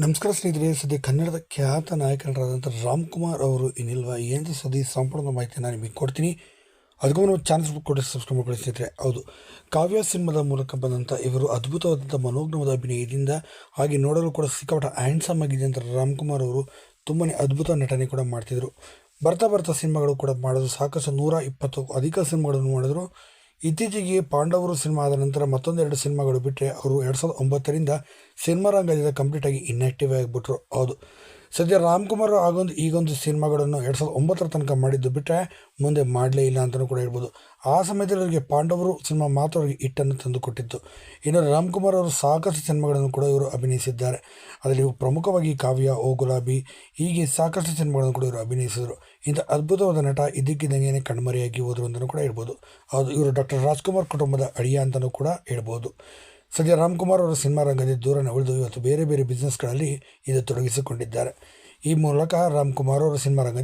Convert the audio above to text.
ನಮಸ್ಕಾರ ಸ್ನೇಹಿತರೆ, ಸದ್ಯ ಕನ್ನಡದ ಖ್ಯಾತ ನಾಯಕರಾದಂಥ ರಾಮ್ ಕುಮಾರ್ ಅವರು ಇನ್ನಿಲ್ವಾ? ಏನು ಸದ್ಯ ಸಂಪೂರ್ಣ ಮಾಹಿತಿಯನ್ನು ನಿಮಗೆ ಕೊಡ್ತೀನಿ. ಅದಕ್ಕೂ ನಾವು ಬುಕ್ ಕೊಟ್ಟು ಸಬ್ಸ್ಕ್ರೈಬ್ ಮಾಡ್ಕೊಳ್ಳಿ ಸ್ನೇಹಿತರೆ. ಹೌದು, ಕಾವ್ಯ ಸಿನಿಮಾದ ಮೂಲಕ ಬಂದಂಥ ಇವರು ಅದ್ಭುತವಾದಂಥ ಮನೋಜ್ಞವಾದ ಅಭಿನಯದಿಂದ ಹಾಗೆ ನೋಡಲು ಕೂಡ ಸಿಕ್ಕಾಪಟ್ಟ ಹ್ಯಾಂಡ್ಸಮ್ ಆಗಿದೆ ಅಂತ ರಾಮ್ ಕುಮಾರ್ ಅವರು ತುಂಬಾ ಅದ್ಭುತ ನಟನೆ ಕೂಡ ಮಾಡ್ತಿದ್ರು. ಬರ್ತಾ ಬರ್ತಾ ಸಿನಿಮಾಗಳು ಕೂಡ ಮಾಡಿದ್ರು. ಸಾಕಷ್ಟು ನೂರ ಇಪ್ಪತ್ತು, ಅಧಿಕ ಸಿನಿಮಾಗಳನ್ನು ಮಾಡಿದ್ರು. ಇತ್ತೀಚೆಗೆ ಪಾಂಡವರು ಸಿನಿಮಾದ ನಂತರ ಮತ್ತೊಂದೆರಡು ಸಿನಿಮಾಗಳು ಬಿಟ್ಟರೆ ಅವರು ಎರಡು ಸಾವಿರದ ಒಂಬತ್ತರಿಂದ ಸಿನಿಮಾ ರಂಗದಿಂದ ಕಂಪ್ಲೀಟಾಗಿ ಇನ್ಆ್ಯಕ್ಟಿವ್ ಆಗಿಬಿಟ್ರು ಹೌದು. ಸದ್ಯ ರಾಮ್ಕುಮಾರ್ ಆಗೊಂದು ಈಗೊಂದು ಸಿನಿಮಾಗಳನ್ನು ಎರಡು ಸಾವಿರದ ಒಂಬತ್ತರ ತನಕ ಮಾಡಿದ್ದು ಬಿಟ್ಟರೆ ಮುಂದೆ ಮಾಡಲೇ ಇಲ್ಲ ಅಂತಲೂ ಕೂಡ ಹೇಳ್ಬೋದು. ಆ ಸಮಯದಲ್ಲಿ ಅವರಿಗೆ ಪಾಂಡವರು ಸಿನಿಮಾ ಮಾತ್ರ ಅವರಿಗೆ ಹಿಟ್ಟನ್ನು ತಂದು ಕೊಟ್ಟಿತ್ತು. ಇನ್ನು ರಾಮ್ಕುಮಾರ್ ಅವರು ಸಾಕಷ್ಟು ಸಿನಿಮಾಗಳನ್ನು ಕೂಡ ಇವರು ಅಭಿನಯಿಸಿದ್ದಾರೆ. ಅದರಲ್ಲಿ ಪ್ರಮುಖವಾಗಿ ಕಾವ್ಯ, ಓ ಗುಲಾಬಿ, ಹೀಗೆ ಸಾಕಷ್ಟು ಸಿನಿಮಾಗಳನ್ನು ಕೂಡ ಇವರು ಅಭಿನಯಿಸಿದರು. ಇಂಥ ಅದ್ಭುತವಾದ ನಟ ಇದಕ್ಕಿದ್ದಂಗೆ ಕಣ್ಮರೆಯಾಗಿ ಹೋದರು ಅಂತಲೂ ಕೂಡ ಹೇಳ್ಬೋದು. ಅದು ಇವರು ಡಾಕ್ಟರ್ ರಾಜ್ಕುಮಾರ್ ಕುಟುಂಬದ ಅಡಿಯ ಅಂತಲೂ ಕೂಡ ಹೇಳ್ಬೋದು. ಸದ್ಯ ರಾಮ್ಕುಮಾರ್ ಅವರು ಸಿನಿಮಾ ರಂಗದಿಂದ ದೂರನ ಉಳಿದು ಇವತ್ತು ಬೇರೆ ಬೇರೆ ಬಿಸ್ನೆಸ್ಗಳಲ್ಲಿ ಇದು ತೊಡಗಿಸಿಕೊಂಡಿದ್ದಾರೆ. ಈ ಮೂಲಕ ರಾಮ್ಕುಮಾರ್ ಅವರು ಸಿನಿಮಾ ರಂಗದಲ್ಲಿ